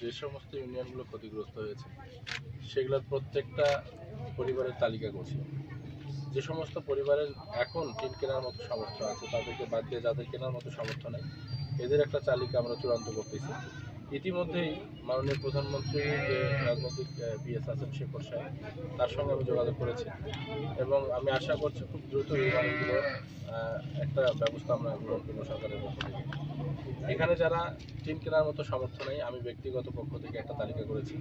যে সমস্ত ইউনিয়নগুলো ক্ষতিগ্রস্ত হয়েছে সেগুলোর প্রত্যেকটা পরিবারের তালিকা করছি। যে সমস্ত পরিবারের এখন টিন কেনার মতো সামর্থ্য আছে, তাদেরকে বাদ দিয়ে যাদের কেনার মতো সামর্থ্য নেই, এদের একটা তালিকা আমরা চূড়ান্ত করতেছি। ইতিমধ্যেই মাননীয় প্রধানমন্ত্রী যে রাজনৈতিক বিএস আছেন শেখর সাহেব, তার সঙ্গে আমি যোগাযোগ করেছি। এবং আমি আশা করছি খুব দ্রুত এই একটা ব্যবস্থা আমরা গ্রহণ করব সরকারের পক্ষ থেকে এখানে যারা টিন কেনার মতো সামর্থ্য নেই, আমি ব্যক্তিগত পক্ষ থেকে একটা তালিকা করেছি।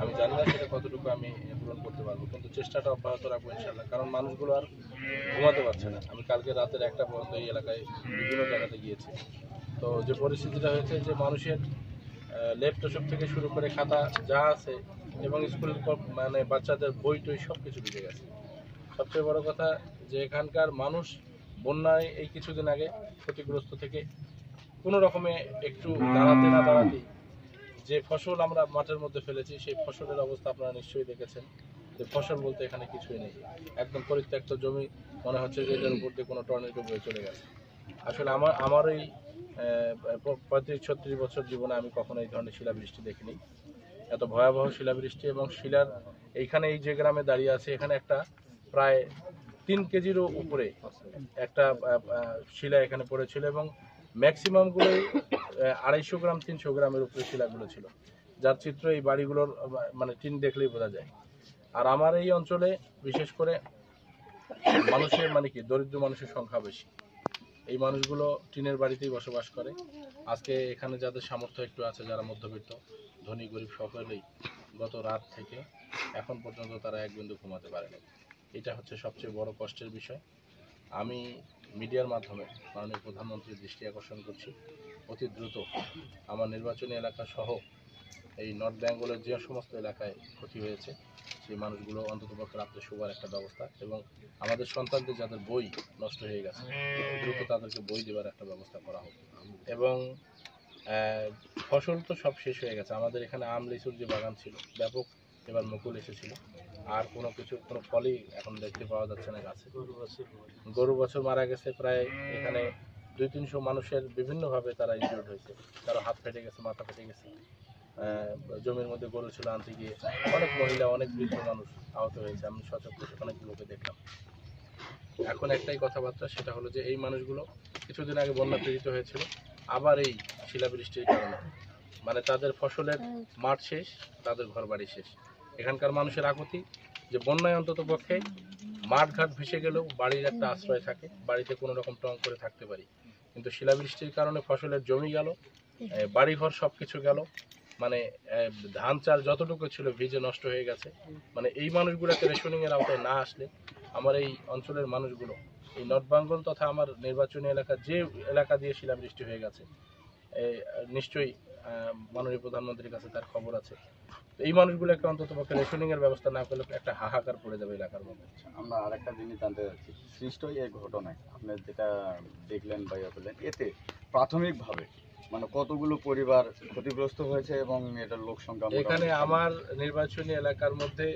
আমি জানি না সেটা কতটুকু আমি পূরণ করতে পারব, কিন্তু চেষ্টাটা অব্যাহত রাখব ইনশাল্লাহ কারণ মানুষগুলো আর ঘুমাতে পারছে না। আমি কালকে রাতের একটা পর্যন্ত এই এলাকায় বিভিন্ন জায়গাতে গিয়েছি। তো যে পরিস্থিতিটা হয়েছে যে মানুষের ল্যাপটপ থেকে শুরু করে খাতা যা আছে এবং স্কুল মানে বাচ্চাদের বই টই সব কিছু ডুবে গেছে। সবচেয়ে বড় কথা যে এখানকার মানুষ বন্যায় এই কিছুদিন আগে ক্ষতিগ্রস্ত থেকে কোনো রকমে একটু দাঁড়াতে না দাঁড়াতেই যে ফসল আমরা মাঠের মধ্যে ফেলেছি, সেই ফসলের অবস্থা আপনারা নিশ্চয়ই দেখেছেন। যে ফসল বলতে এখানে কিছুই নেই। একদম পরিত্যক্ত জমি, মনে হচ্ছে যে এটার উপর দিয়ে কোনো টর্নেডো বয়ে চলে গেছে। আসলে আমার আমার এই পঁয়ত্রিশ ছত্রিশ বছর জীবনে আমি কখনো এই ধরনের শিলাবৃষ্টি দেখিনি। এত ভয়াবহ শিলাবৃষ্টি এবং শিলার এইখানে এই যে গ্রামে দাঁড়িয়ে আছে, এখানে একটা প্রায় তিন কেজিরও উপরে একটা শিলা এখানে পড়েছিল এবং ম্যাক্সিমামগুলোই আড়াইশো গ্রাম, তিনশো গ্রামের উপরে শিলাগুলো ছিল। যার চিত্র এই বাড়িগুলোর মানে টিন দেখলেই বোঝা যায়। আর আমার এই অঞ্চলে, বিশেষ করে মানুষের মানে কি, দরিদ্র মানুষের সংখ্যা বেশি। এই মানুষগুলো টিনের বাড়িতেই বসবাস করে। আজকে এখানে যাদের সামর্থ্য একটু আছে, যারা মধ্যবিত্ত, ধনী, গরিব সকলেই গত রাত থেকে এখন পর্যন্ত তারা এক বিন্দু ঘুমাতে পারেনি। এটা হচ্ছে সবচেয়ে বড় কষ্টের বিষয়। আমি মিডিয়ার মাধ্যমে মাননীয় প্রধানমন্ত্রীর দৃষ্টি আকর্ষণ করছি। অতি দ্রুত আমার নির্বাচনী এলাকা সহ এই নর্থ বেঙ্গলের যে সমস্ত এলাকায় ক্ষতি হয়েছে, সেই মানুষগুলো অন্ততপক্ষে রাত্রে শোবার একটা ব্যবস্থা এবং আমাদের সন্তানদের যাদের বই নষ্ট হয়ে গেছে, দ্রুত তাদেরকে বই দেওয়ার একটা ব্যবস্থা করা হোক। এবং ফসল তো সব শেষ হয়ে গেছে। আমাদের এখানে আম লিচুর যে বাগান ছিল, ব্যাপক এবার মুকুল এসেছিল। আর কোনো কিছু, কোনো ফলই এখন দেখতে পাওয়া যাচ্ছে না গাছে। গরু বছর মারা গেছে, প্রায় এখানে দুই, তিনশো মানুষের বিভিন্নভাবে তারা ইনজুর্ড হয়েছে। কারও হাত ফেটে গেছে, মাথা ফেটে গেছে। জমির মধ্যে গরু ছিল আনতে গিয়ে অনেক মহিলা, অনেক বৃদ্ধ মানুষ আহত হয়েছে। আমি সচক্ষে অনেকগুলোকে দেখলাম। এখন একটাই কথাবার্তা, সেটা হলো যে এই মানুষগুলো কিছুদিন আগে বন্যা পীড়িত হয়েছিল, আবার এই শিলাবৃষ্টির কারণে। মানে তাদের ফসলের মাঠ শেষ, তাদের ঘর বাড়ি শেষ। এখানকার মানুষের আকুতি যে বন্যায় অন্তত পক্ষে মাঠ ঘাট ভেসে গেলেও বাড়ির একটা আশ্রয় থাকে, বাড়িতে কোনো রকম টং করে থাকতে পারি। কিন্তু শিলাবৃষ্টির কারণে ফসলের জমি গেল বাড়িঘর সব কিছু গেল মানে ধান চাল যতটুকু ছিল ভিজে নষ্ট হয়ে গেছে। মানে এই মানুষগুলোকে রেশনিং এর আওতায় না আসলে আমার এই অঞ্চলের মানুষগুলো, এই নর্থ বেঙ্গল তথা আমার নির্বাচনী এলাকা, যে এলাকা দিয়ে শিলাবৃষ্টি হয়ে গেছে নিশ্চয়ই মাননীয় প্রধানমন্ত্রীর কাছে তার খবর আছে। এই মানুষগুলোকে অন্তত পক্ষে রেশনিং এর ব্যবস্থা না করলে একটা হাহাকার পড়ে যাবে এলাকার মধ্যে। আমরা আরেকটা জিনিস জানতে চাচ্ছি। সৃষ্ট এই ঘটনায়। আপনি যেটা দেখলেন বা ইয়ে করলেন এতে প্রাথমিকভাবে মানে কতগুলো পরিবার ক্ষতিগ্রস্ত হয়েছে এবং এটার লোক সংখ্যা এখানে আমার নির্বাচনী এলাকার মধ্যে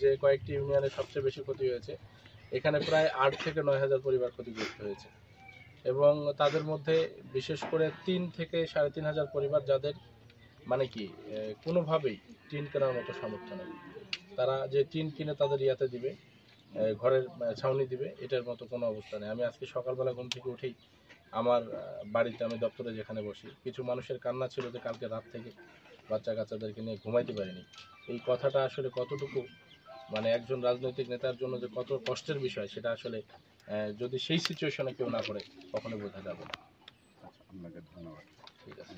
যে কয়েকটি ইউনিয়নে সবচেয়ে বেশি ক্ষতি হয়েছে এখানে প্রায় আট থেকে নয় হাজার পরিবার ক্ষতিগ্রস্ত হয়েছে। এবং তাদের মধ্যে বিশেষ করে তিন থেকে সাড়ে তিন হাজার পরিবার যাদের মানে কি কোনোভাবেই টিন কেনার মতো সামর্থ্য নেই। তারা যে টিন কিনে তাদের ইয়াতে দিবে ঘরের ছাউনি দিবে এটার মতো কোনো অবস্থা নেই। আমি আজকে সকালবেলা ঘুম থেকে উঠেই আমার বাড়িতে আমি দপ্তরে যেখানে বসি কিছু মানুষের কান্না ছিল যে কালকে রাত থেকে বাচ্চা কাচ্চাদেরকে নিয়ে ঘুমাইতে পারিনি। এই কথাটা আসলে কতটুকু মানে একজন রাজনৈতিক নেতার জন্য যে কত কষ্টের বিষয় সেটা আসলে যদি সেই সিচুয়েশনে কেউ না করে কখনো বোঝা যাবে না। আপনাকে ধন্যবাদ। ঠিক আছে।